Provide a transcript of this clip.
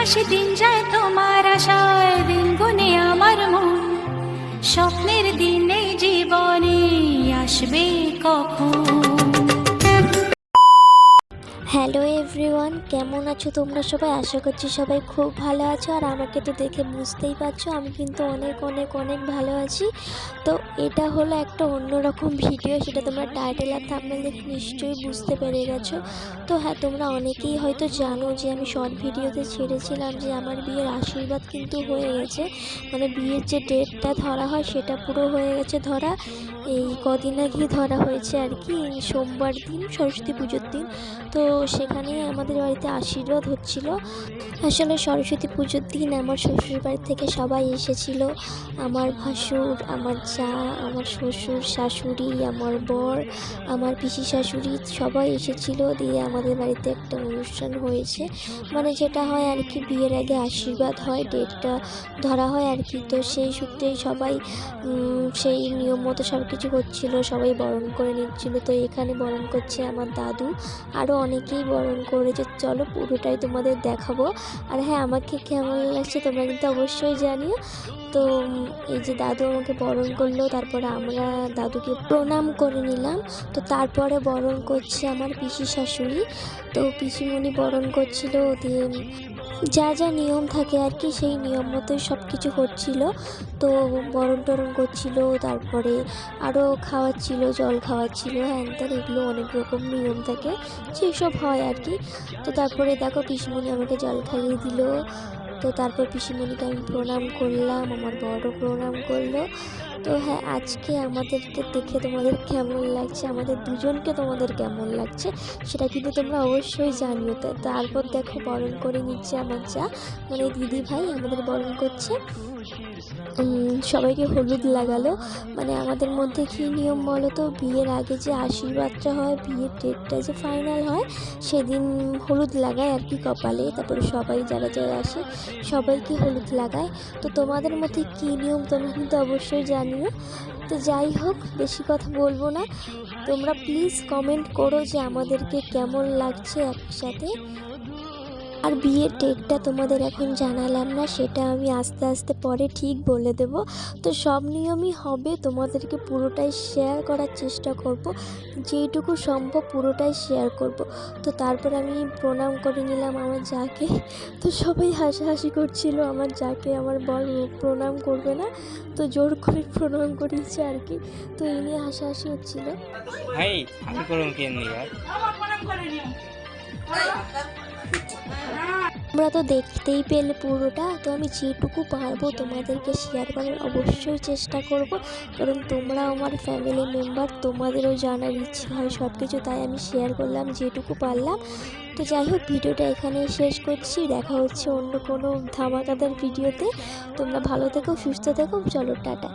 আসে দিন যায় তোমার আশায় দিন গুনে আমার মন। স্বপ্নের দিনে জীবনে আসবে কখন? হ্যালো এভরিওয়ান, কেমন আছো তোমরা সবাই? আশা করছি সবাই খুব ভালো আছো। আর আমাকে তো দেখে বুঝতেই পারছ, আমি কিন্তু অনেক অনেক অনেক ভালো আছি। তো এটা হলো একটা অন্যরকম ভিডিও, সেটা তোমরা টাইটেল আর থাম্বনেল দেখে নিশ্চয়ই বুঝতে পেরে গেছো। তো হ্যাঁ তোমরা অনেকেই হয়তো জানো যে আমি শর্ট ভিডিওতে ছেড়েছিলাম যে আমার বিয়ের আশীর্বাদ কিন্তু হয়ে গেছে। মানে বিয়ের যে ডেটটা ধরা হয়, সেটা পুরো হয়ে গেছে ধরা। এই কদিন আগেই ধরা হয়েছে আর কি, সোমবার দিন সরস্বতী পুজোর দিন। তো সেখানে আমাদের বাড়িতে আশীর্বাদ হচ্ছিল। আসলে সরস্বতী পুজোর দিন আমার শ্বশুর বাড়ি থেকে সবাই এসেছিল। আমার ভাসুর, আমার যা, আমার শ্বশুর শাশুড়ি, আমার বর, আমার পিসি শাশুড়ি সবাই এসেছিল। দিয়ে আমাদের বাড়িতে একটা অনুষ্ঠান হয়েছে। মানে যেটা হয় আর কি, বিয়ের আগে আশীর্বাদ হয়, ডেটটা ধরা হয় আর কি। তো সেই সূত্রেই সবাই সেই নিয়ম মতো সব কিছু হচ্ছিল। সবাই বরণ করে নিচ্ছিল। তো এখানে বরণ করছে আমার দাদু। আরও অনেকেই বরণ করেছে চলো পুরোটাই তোমাদের দেখাবো। আর হ্যাঁ আমাকে কেমন লাগছে তোমরা কিন্তু অবশ্যই জানিও। তো এই যে দাদু আমাকে বরণ করল, তারপরে আমরা দাদুকে প্রণাম করে নিলাম। তো তারপরে বরণ করছে আমার পিসি শাশুড়ি। তো পিসিমণি বরণ করছিল, দিয়ে যা যা নিয়ম থাকে আর কি, সেই নিয়ম মতোই সব কিছু হচ্ছিল তো বরণ টরণ করছিল, তারপরে আরও খাওয়াচ্ছিল, জল খাওয়াচ্ছিল, হ্যান ত্যান, এগুলো অনেক রকম নিয়ম থাকে, যেসব হয় আর কি। তো তারপরে দেখো পিসিমণি আমাকে জল খাইয়ে দিল। তো তারপর পিসিমণিকে আমি প্রণাম করলাম, আমার বড় প্রণাম করল। তো হ্যাঁ আজকে আমাদেরকে দেখে তোমাদের কেমন লাগছে? আমাদের দুজনকে তোমাদের কেমন লাগছে? সেটা কিন্তু তোমরা অবশ্যই জানিও। তারপর দেখো বরণ করে নিচ্ছে আমার যা মানে দিদি ভাই আমাদের বরণ করছে। সবাইকে হলুদ লাগালো। মানে আমাদের মধ্যে কী নিয়ম বলো তো? বিয়ের আগে যে আশীর্বাদটা হয়, বিয়ের ডেটটা যে ফাইনাল হয়, সেদিন হলুদ লাগায় আর কি কপালে। তারপরে সবাই যারা যারা আসে, সবাইকে হলুদ লাগায়। তো তোমাদের মধ্যে কী নিয়ম তোমরা কিন্তু অবশ্যই জানিও তো যাই হোক, বেশি কথা বলব না। তোমরা প্লিজ কমেন্ট করো যে আমাদেরকে কেমন লাগছে একসাথে। আর বিয়ের ডেটটা তোমাদের এখন জানালাম না সেটা আমি আস্তে আস্তে পরে ঠিক বলে দেব। তো সব নিয়মই হবে তোমাদেরকে পুরোটাই শেয়ার করার চেষ্টা করব যেইটুকু সম্ভব পুরোটাই শেয়ার করব। তো তারপর আমি প্রণাম করে নিলাম আমার যাকে। তো সবাই হাসাহাসি করছিল আমার যাকে আমার বর প্রণাম করবে না তো জোর করে প্রণাম করিয়েছে আর কি। তো এই নিয়ে হাসাহাসি হচ্ছিল। ভাই আমি করুন কেন यार তোমরা তো দেখতেই পেলে পুরোটা, তো আমি যেটুকু পারব তোমাদেরকে শেয়ার করার অবশ্যই চেষ্টা করব। কারণ তোমরা আমার ফ্যামিলি মেম্বার তোমাদেরও জানার ইচ্ছে হয় সব কিছু তাই আমি শেয়ার করলাম যেটুকু পারলাম। তো যাই হোক, ভিডিওটা এখানেই শেষ করছি। দেখা হচ্ছে অন্য কোনো ধামাকাদার ভিডিওতে তোমরা ভালো থেকো, সুস্থ থেকো, চলো, টাটা।